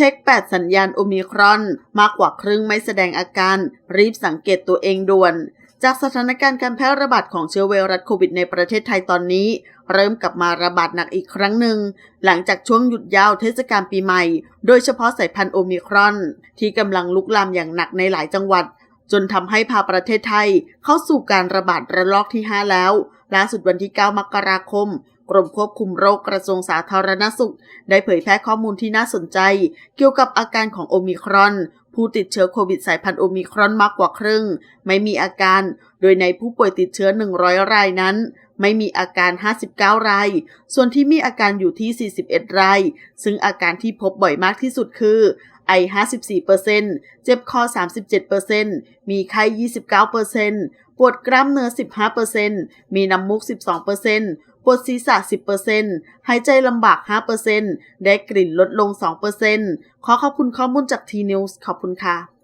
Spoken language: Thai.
เช็ค 8 สัญญาณโอมิครอน มากกว่าครึ่งไม่แสดงอาการ รีบสังเกตตัวเองด่วน จากสถานการณ์การแพร่ระบาดของเชื้อไวรัสโควิดในประเทศไทยตอนนี้ เริ่มกลับมาระบาดหนักอีกครั้งหนึ่ง หลังจากช่วงหยุดยาวเทศกาลปีใหม่ โดยเฉพาะสายพันธุ์โอมิครอน ที่กำลังลุกลามอย่างหนักในหลายจังหวัด จนทำให้พาประเทศไทย เข้าสู่การระบาดระลอกที่ 5 แล้วล่าสุดวันที่ 9 มกราคม กรมควบคุมโรคกระทรวงสาธารณสุข ได้เผยแพร่ข้อมูลที่น่าสนใจ เกี่ยวกับอาการของโอมิครอน ผู้ติดเชื้อโควิดสายพันธุ์โอมิครอนมากกว่าครึ่ง ไม่มีอาการ โดยในผู้ป่วยติดเชื้อ 100 รายนั้น ไม่มีอาการ 59 ราย ส่วนที่มีอาการอยู่ที่ 41 ราย ซึ่งอาการที่พบบ่อยมากที่สุดคือไอ 54%เจ็บคอ 37%มีไข้ 29%ปวดกล้ามเนื้อ 15%มีน้ำมูก 12%ป วดศีรษะ 10%หายใจลำบาก 5%ได้กลิ่นลดลง 2%ขอขอบคุณข้อมูลจากทีนิวส์ขอบคุณค่ะ